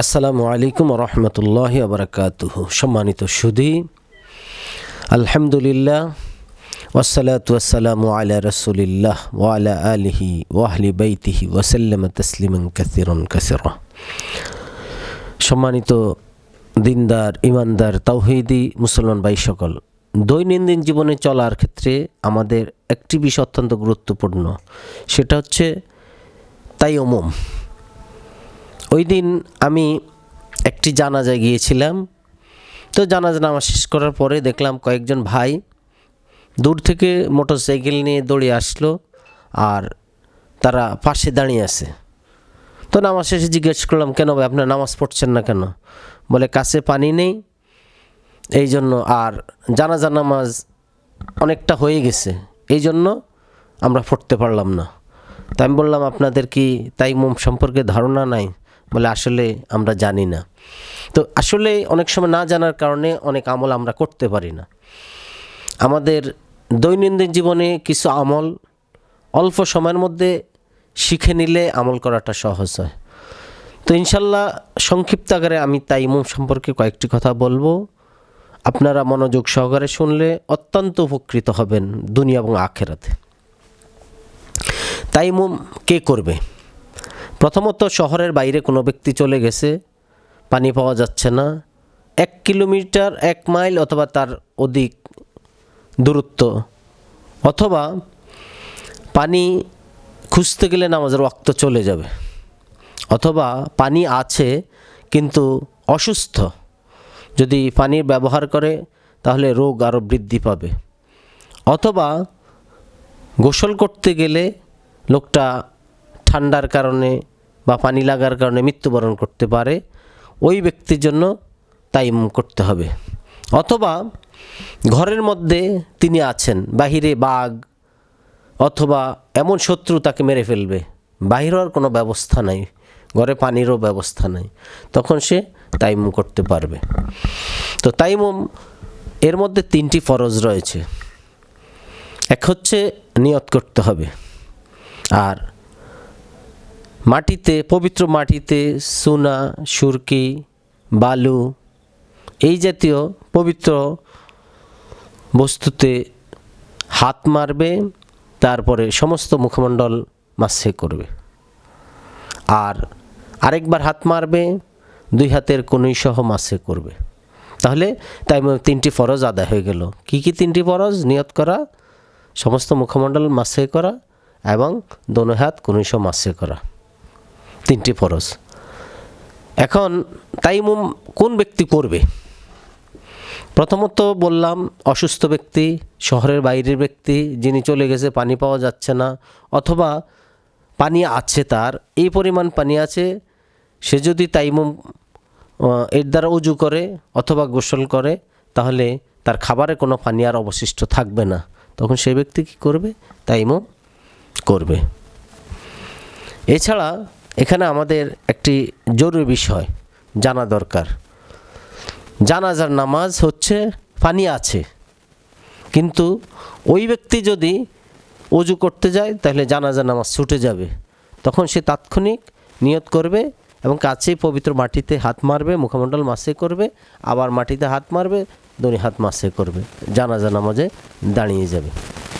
আসসালামু আলাইকুম রহমতুল্লাহ আবরকাতুহ সম্মানিত সুধী, আলহামদুলিল্লাহ ওসালাত ওয়াসালামু আলা রসুলিল্লাহ ওয়ালা আলিহি ওয়াহলি বাইতিহি ওয়াসাল্লাম তসলিমান কাসিরন কাসির। সম্মানিত দিনদার ইমানদার তাওহিদি, মুসলমান ভাই সকল দৈনন্দিন জীবনে চলার ক্ষেত্রে আমাদের একটি বিষয় অত্যন্ত গুরুত্বপূর্ণ, সেটা হচ্ছে তাই অমুম ওই দিন আমি একটি জানাজায় গিয়েছিলাম। তো জানাজা নামাজ শেষ করার পরে দেখলাম কয়েকজন ভাই দূর থেকে মোটরসাইকেল নিয়ে দৌড়ে আসলো আর তারা পাশে দাঁড়িয়ে আছে। তো নামাজ শেষে জিজ্ঞেস করলাম, কেন ভাই, আপনার নামাজ পড়ছেন না কেন? বলে, কাছে পানি নেই। এই জন্য আর জানাজা নামাজ অনেকটা হয়ে গেছে। এই জন্য আমরা পড়তে পারলাম না। তাই আমি বললাম, আপনাদের কি তাই মোম সম্পর্কে ধারণা নাই? বলে আসলে আমরা জানি না। তো আসলে অনেক সময় না জানার কারণে অনেক আমল আমরা করতে পারি না। আমাদের দৈনন্দিন জীবনে কিছু আমল অল্প সময়ের মধ্যে শিখে নিলে আমল করাটা সহজ হয়। তো ইনশাল্লাহ সংক্ষিপ্ত আকারে আমি তাইমুম সম্পর্কে কয়েকটি কথা বলব। আপনারা মনোযোগ সহকারে শুনলে অত্যন্ত উপকৃত হবেন দুনিয়া এবং আখেরাতে। তাইমুম কে করবে? প্রথমত শহরের বাইরে কোনো ব্যক্তি চলে গেছে, পানি পাওয়া যাচ্ছে না, এক কিলোমিটার, এক মাইল অথবা তার অধিক দূরত্ব। অথবা পানি খুঁজতে গেলে নামাজের ওয়াক্ত চলে যাবে। অথবা পানি আছে কিন্তু অসুস্থ। যদি পানির ব্যবহার করে, তাহলে রোগ আরও বৃদ্ধি পাবে। অথবা গোসল করতে গেলে লোকটা ঠান্ডার কারণে বা পানি লাগার কারণে মৃত্যুবরণ করতে পারে, ওই ব্যক্তির জন্য তাইম করতে হবে। অথবা ঘরের মধ্যে তিনি আছেন, বাহিরে বাঘ অথবা এমন শত্রু তাকে মেরে ফেলবে। বাহির হওয়ার কোনো ব্যবস্থা নাই, ঘরে পানিরও ব্যবস্থা নাই। তখন সে তাইমুম করতে পারবে। তো তাইমুম এর মধ্যে তিনটি ফরজ রয়েছে। এক হচ্ছে নিয়ত করতে হবে, আর মাটিতে, পবিত্র মাটিতে সোনা, সুরকি, বালু, এই জাতীয় পবিত্র বস্তুতে হাত মারবে, তারপরে সমস্ত মুখমণ্ডল মাসে করবে। আর আরেকবার হাত মারবে, দুই হাতের কনুই সহ মাসে করবে। তাহলে তাই তিনটি ফরজ আদায় হয়ে গেল। কি কি তিনটি ফরজ? নিয়ত করা, সমস্ত মুখমণ্ডল মাসে করা এবং দোনো হাত কনুই সহ মাসে করা। তিনটি ফরজ। এখন তাইমুম কোন ব্যক্তি করবে? প্রথমত বললাম, অসুস্থ ব্যক্তি, শহরের বাইরের ব্যক্তি, যিনি চলে গেছে, পানি পাওয়া যাচ্ছে না, অথবা পানি আছে তার, এই পরিমাণ পানি আছে, সে যদি তাইমুম এর দ্বারা উজু করে অথবা গোসল করে, তাহলে তার খাবারে কোনো পানি আর অবশিষ্ট থাকবে না। তখন সেই ব্যক্তি কী করবে? তাইমুম করবে। এছাড়া এখানে আমাদের একটি জরুরি বিষয় জানা দরকার। জানাজার নামাজ হচ্ছে পানি আছে। কিন্তু ওই ব্যক্তি যদি অজু করতে যায়, তাহলে জানাজার নামাজ ছুটে যাবে। তখন সে তাৎক্ষণিক নিয়ত করবে এবং কাছেই পবিত্র মাটিতে হাত মারবে, মুখমণ্ডল মাসে করবে, আবার মাটিতে হাত মারবে দনি হাত মাসে করবে। জানাজা নামাজে দাঁড়িয়ে যাবে,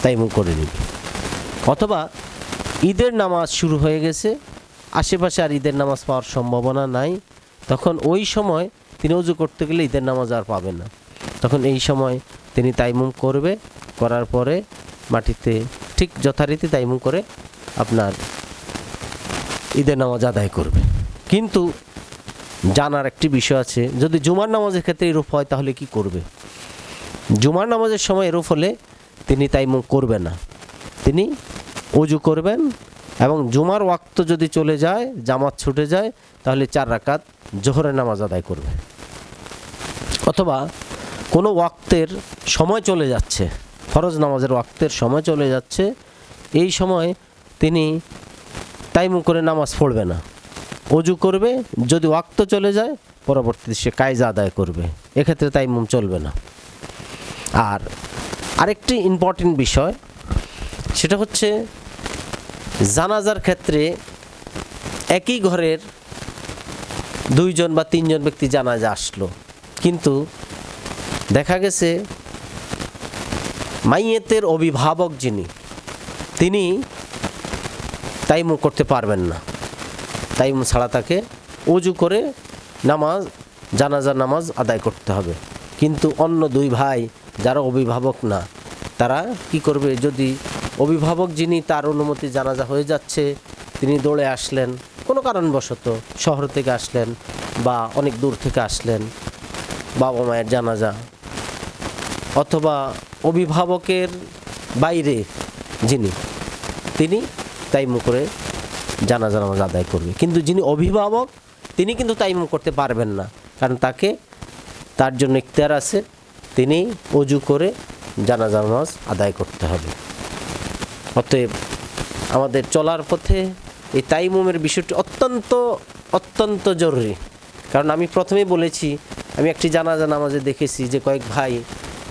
তাই করে নিবে। অথবা ঈদের নামাজ শুরু হয়ে গেছে আশেপাশে আর ঈদের নামাজ পাওয়ার সম্ভাবনা নাই। তখন ওই সময় তিনি উজু করতে গেলে ঈদের নামাজ আর পাবে না। তখন এই সময় তিনি তাইমুম করবে, করার পরে মাটিতে ঠিক যথারীতি তাইমুম করে আপনার ঈদের নামাজ আদায় করবে। কিন্তু জানার একটি বিষয় আছে, যদি জুমার নামাজের ক্ষেত্রে এরূপ হয় তাহলে কি করবে? জুমার নামাজের সময় এরূপ হলে তিনি তাইমুম করবে না। তিনি উজু করবেন এবং জুমার ওয়াক্ত যদি চলে যায়, জামাত ছুটে যায়, তাহলে চার রাকাত জোহরের নামাজ আদায় করবে। অথবা কোনো ওয়াক্তের সময় চলে যাচ্ছে, ফরজ নামাজের ওয়াক্তের সময় চলে যাচ্ছে, এই সময় তিনি তাইমু করে নামাজ পড়বে না। অজু করবে, যদি ওয়াক্ত চলে যায়, পরবর্তীতে সে কায়জা আদায় করবে। এক্ষেত্রে তাইমুম চলবে না। আর আরেকটি ইম্পর্টেন্ট বিষয়, সেটা হচ্ছে জানাজার ক্ষেত্রে একই ঘরের দুইজন বা তিনজন ব্যক্তি জানাজা আসলো। কিন্তু দেখা গেছে মাইয়েতের অভিভাবক যিনি, তিনি তাইমু করতে পারবেন না। তাইমু ছাড়া তাকে অজু করে নামাজ জানাজা নামাজ আদায় করতে হবে। কিন্তু অন্য দুই ভাই যারা অভিভাবক না, তারা কি করবে? যদি অভিভাবক যিনি তার অনুমতি জানাজা হয়ে যাচ্ছে, তিনি দৌড়ে আসলেন। কোনো কারণবশত শহর থেকে আসলেন বা অনেক দূর থেকে আসলেন বাবা মায়ের জানাজা। অথবা অভিভাবকের বাইরে যিনি, তিনি তাইমু করে জানাজা নামাজ আদায় করবে। কিন্তু যিনি অভিভাবক, তিনি কিন্তু তাইমু করতে পারবেন না। কারণ তাকে তার জন্য ইখতিয়ার আছে, তিনি অজু করে জানাজা নামাজ আদায় করতে হবে। অতএব আমাদের চলার পথে এই তাইমুমের বিষয়টি অত্যন্ত অত্যন্ত জরুরি। কারণ আমি প্রথমেই বলেছি, আমি একটি জানাজা নামাজে দেখেছি যে কয়েক ভাই,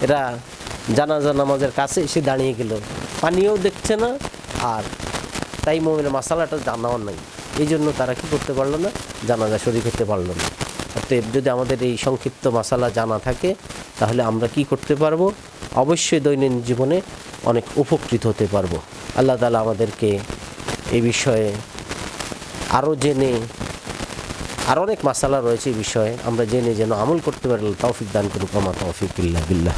এরা জানাজা নামাজের কাছে এসে দাঁড়িয়ে গেল। পানিও দেখছে না আর তাইমুমের মশালাটা জানাও নাই। এই জন্য তারা কি করতে পারল না? জানাজা শরীর হতে পারল না। অতএব যদি আমাদের এই সংক্ষিপ্ত মশালা জানা থাকে, তাহলে আমরা কি করতে পারব? অবশ্যই দৈনন্দিন জীবনে অনেক উপকৃত হতে পারব। আল্লাহ তালা আমাদেরকে এ বিষয়ে আরও জেনে, আর অনেক মাসালা রয়েছে এই বিষয়ে। আমরা জেনে যেন আমল করতে পারি তৌফিক দান করুক আমার তৌফিক বিল্লাহ।